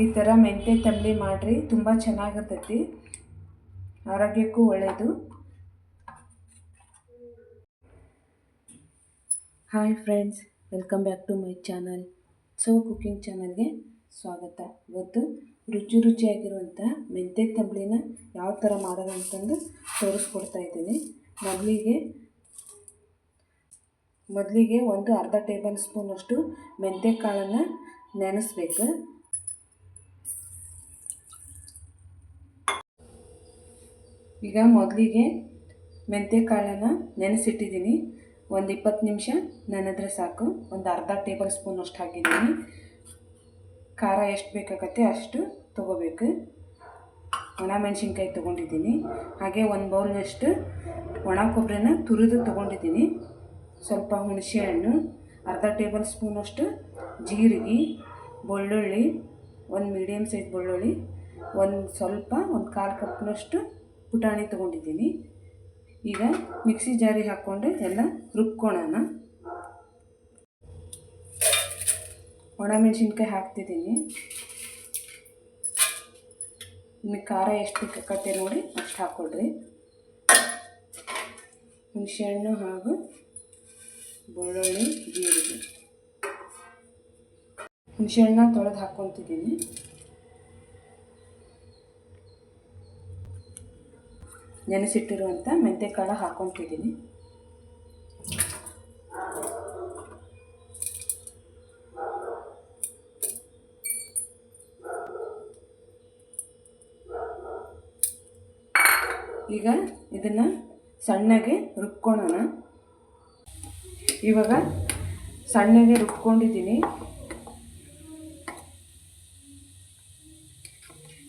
ಈ ಥರ ಮೆಂತ್ಯ ತಂಬಳಿ ಮಾಡಿರಿ, ತುಂಬ ಚೆನ್ನಾಗಿರ್ತೈತಿ ಆರೋಗ್ಯಕ್ಕೂ ಒಳ್ಳೆಯದು hi friends, welcome back to my channel. So, cooking ಚಾನಲ್ಗೆ ಸ್ವಾಗತ. ಇವತ್ತು ರುಚಿ ರುಚಿಯಾಗಿರುವಂಥ ಮೆಂತ್ಯ ತಂಬಳಿನ ಯಾವ ಥರ ಮಾಡೋದು ಅಂತಂದು ತೋರಿಸ್ಕೊಡ್ತಾ ಇದ್ದೀನಿ. ಮೊದಲಿಗೆ ಮೊದಲಿಗೆ ಒಂದು ಅರ್ಧ ಟೇಬಲ್ ಸ್ಪೂನಷ್ಟು ಮೆಂತ್ಯ ಕಾಳನ್ನು ನೆನೆಸ್ಬೇಕು. ಈಗ ಮೊದಲಿಗೆ ಮೆಂತ್ಯ ಕಾಳನ್ನು ನೆನೆಸಿಟ್ಟಿದ್ದೀನಿ. ಒಂದು ಇಪ್ಪತ್ತು ನಿಮಿಷ ನೆನೆದ್ರೆ ಸಾಕು. ಒಂದು ಅರ್ಧ ಟೇಬಲ್ ಸ್ಪೂನ್ ಅಷ್ಟು ಹಾಕಿದ್ದೀನಿ. ಖಾರ ಎಷ್ಟು ಬೇಕಾಗತ್ತೆ ಅಷ್ಟು ತೊಗೋಬೇಕು. ಒಣ ಮೆಣಸಿನ್ಕಾಯಿ ತೊಗೊಂಡಿದ್ದೀನಿ. ಹಾಗೆ ಒಂದು ಬೌಲ್ನಷ್ಟು ಒಣ ಕೊಬ್ಬರಿನ ತುರಿದು ತೊಗೊಂಡಿದ್ದೀನಿ. ಸ್ವಲ್ಪ ಹುಣಸೆ ಹಣ್ಣು, ಅರ್ಧ ಟೇಬಲ್ ಸ್ಪೂನಷ್ಟು ಜೀರಿಗೆ, ಬೆಳ್ಳುಳ್ಳಿ, ಒಂದು ಮೀಡಿಯಮ್ ಸೈಜ್ ಬೆಳ್ಳುಳ್ಳಿ, ಒಂದು ಸ್ವಲ್ಪ, ಒಂದು ಕಾಲು ಕಪ್ನಷ್ಟು ಪುಟಾಣಿ ತೊಗೊಂಡಿದ್ದೀನಿ. ಈಗ ಮಿಕ್ಸಿ ಜಾರಿ ಹಾಕ್ಕೊಂಡು ಎಲ್ಲ ರುಬ್ಕೊಳ್ಳೋಣ ಒಣ ಮೆಣಸಿನ್ಕಾಯಿ ಹಾಕ್ತಿದ್ದೀನಿ. ನಿಮಗೆ ಖಾರ ಎಷ್ಟು ಕಟ್ಟೆ ನೋಡಿ ಅಷ್ಟು ಹಾಕ್ಕೊಡ್ರಿ ಹುಣಸೆಹಣ್ಣು ಹಾಗೂ ಬೆಳ್ಳುಳ್ಳಿ ಜೀರಿಗೆ. ಹುಣಸೆಹಣ್ಣ ತೊಳೆದು ಹಾಕ್ಕೊತಿದ್ದೀನಿ. ನೆನೆಸಿಟ್ಟಿರುವಂಥ ಮೆಂತ್ಯಕಾಳು ಹಾಕೊಂಡಿದ್ದೀನಿ ಈಗ ಇದನ್ನು ಸಣ್ಣಗೆ ರುಬ್ಕೊಳ್ಳೋಣ ಇವಾಗ ಸಣ್ಣಗೆ ರುಬ್ಕೊಂಡಿದ್ದೀನಿ.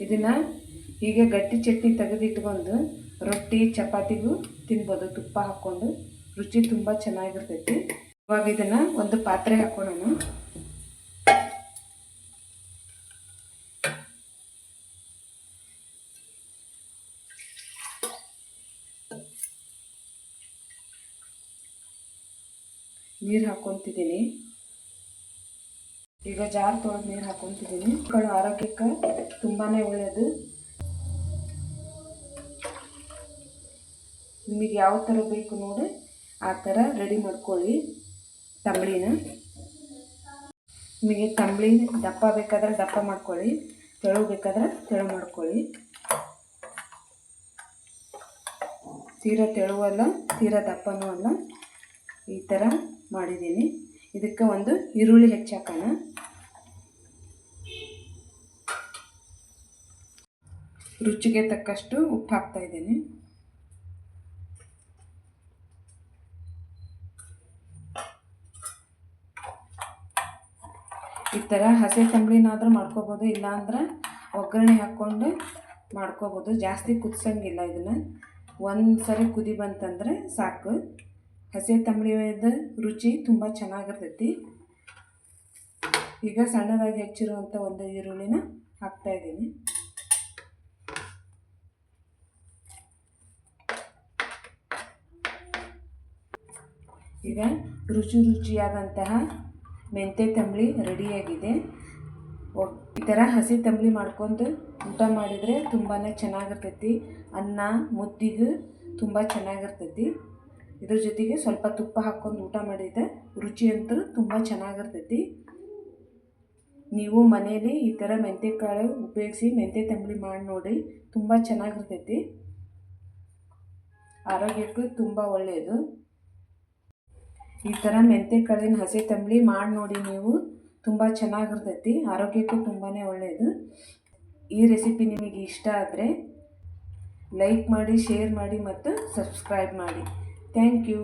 ಇದನ್ನು ಹೀಗೆ ಗಟ್ಟಿ ಚಟ್ನಿ ತೆಗೆದಿಟ್ಕೊಂಡು ರೊಟ್ಟಿ, ಚಪಾತಿಗೂ ತಿನ್ಬೋದು. ತುಪ್ಪ ಹಾಕ್ಕೊಂಡು ರುಚಿ ತುಂಬ ಚೆನ್ನಾಗಿರ್ತೈತಿ. ಇವಾಗ ಇದನ್ನು ಒಂದು ಪಾತ್ರೆ ಹಾಕ್ಕೊಳ್ಳೋಣ ನೀರು ಹಾಕ್ಕೊತಿದ್ದೀನಿ ಈಗ ಜಾರ್ ತೊಳೆದು ನೀರು ಹಾಕ್ಕೊತಿದ್ದೀನಿ ಆರೋಗ್ಯಕ್ಕೆ ತುಂಬಾ ಒಳ್ಳೆಯದು ನಿಮಗೆ ಯಾವ ಥರ ಬೇಕು ನೋಡಿ ಆ ಥರ ರೆಡಿ ಮಾಡ್ಕೊಳ್ಳಿ ತಂಬಳಿನ. ನಿಮಗೆ ತಂಬಳಿ ದಪ್ಪ ಬೇಕಾದ್ರೆ ದಪ್ಪ ಮಾಡ್ಕೊಳ್ಳಿ, ತೆಳು ಬೇಕಾದ್ರೆ ತೆಳು ಮಾಡ್ಕೊಳ್ಳಿ. ತೀರಾ ತೆಳುವಲ್ಲ ತೀರ ದಪ್ಪನೂ ಅಲ್ಲ, ಈ ಥರ ಮಾಡಿದ್ದೀನಿ. ಇದಕ್ಕೆ ಒಂದು ಈರುಳ್ಳಿ ಹೆಚ್ಚಾಕೋಣ ರುಚಿಗೆ ತಕ್ಕಷ್ಟು ಉಪ್ಪು ಹಾಕ್ತಾ ಇದ್ದೀನಿ. ಈ ಥರ ಹಸಿ ತಂಬ್ಳಿನಾದರೂ ಮಾಡ್ಕೋಬೋದು, ಇಲ್ಲಾಂದ್ರೆ ಒಗ್ಗರಣೆ ಹಾಕ್ಕೊಂಡು ಮಾಡ್ಕೋಬೋದು. ಜಾಸ್ತಿ ಕುದಿಸಂಗಿಲ್ಲ ಇದನ್ನು. ಒಂದು ಸರಿ ಕುದಿ ಬಂತಂದರೆ ಸಾಕು. ಹಸಿ ತಂಬಳಿದ ರುಚಿ ತುಂಬ ಚೆನ್ನಾಗಿರ್ತೈತಿ. ಈಗ ಸಣ್ಣದಾಗಿ ಹೆಚ್ಚಿರುವಂಥ ಒಂದು ಈರುಳ್ಳಿನ ಹಾಕ್ತಾಯಿದ್ದೀನಿ ಈಗ ರುಚಿ ರುಚಿಯಾದಂತಹ ಮೆಂತ್ಯ ತಂಬಳಿ ರೆಡಿಯಾಗಿದೆ ಈ ಥರ ಹಸಿ ತಂಬಳಿ ಮಾಡ್ಕೊಂಡು ಊಟ ಮಾಡಿದರೆ ತುಂಬಾ ಚೆನ್ನಾಗಿರ್ತೈತಿ. ಅನ್ನ, ಮುದ್ದಿಗೆ ತುಂಬ ಚೆನ್ನಾಗಿರ್ತೈತಿ. ಇದ್ರ ಜೊತೆಗೆ ಸ್ವಲ್ಪ ತುಪ್ಪ ಹಾಕ್ಕೊಂಡು ಊಟ ಮಾಡಿದ್ರೆ ರುಚಿ ಅಂತೂ ತುಂಬ ಚೆನ್ನಾಗಿರ್ತೈತಿ. ನೀವು ಮನೆಯಲ್ಲಿ ಈ ಥರ ಮೆಂತ್ಯಕಾಳು ಉಪಯೋಗಿಸಿ ಮೆಂತೆ ತಂಬಳಿ ಮಾಡಿ ನೋಡಿ, ತುಂಬ ಚೆನ್ನಾಗಿರ್ತೈತಿ. ಆರೋಗ್ಯಕ್ಕೂ ತುಂಬ ಒಳ್ಳೆಯದು ಈ ಥರ ಮೆಂತ್ಯ ಕಾಳಿನ ಹಸಿ ತಂಬಳಿ ಮಾಡಿ ನೋಡಿ ನೀವು. ತುಂಬ ಚೆನ್ನಾಗಿರ್ತೈತಿ. ಆರೋಗ್ಯಕ್ಕೂ ತುಂಬಾ ಒಳ್ಳೆಯದು ಈ ರೆಸಿಪಿ ನಿಮಗೆ ಇಷ್ಟ ಆದರೆ ಲೈಕ್ ಮಾಡಿ, ಶೇರ್ ಮಾಡಿ ಮತ್ತು ಸಬ್ಸ್ಕ್ರೈಬ್ ಮಾಡಿ. Thank you.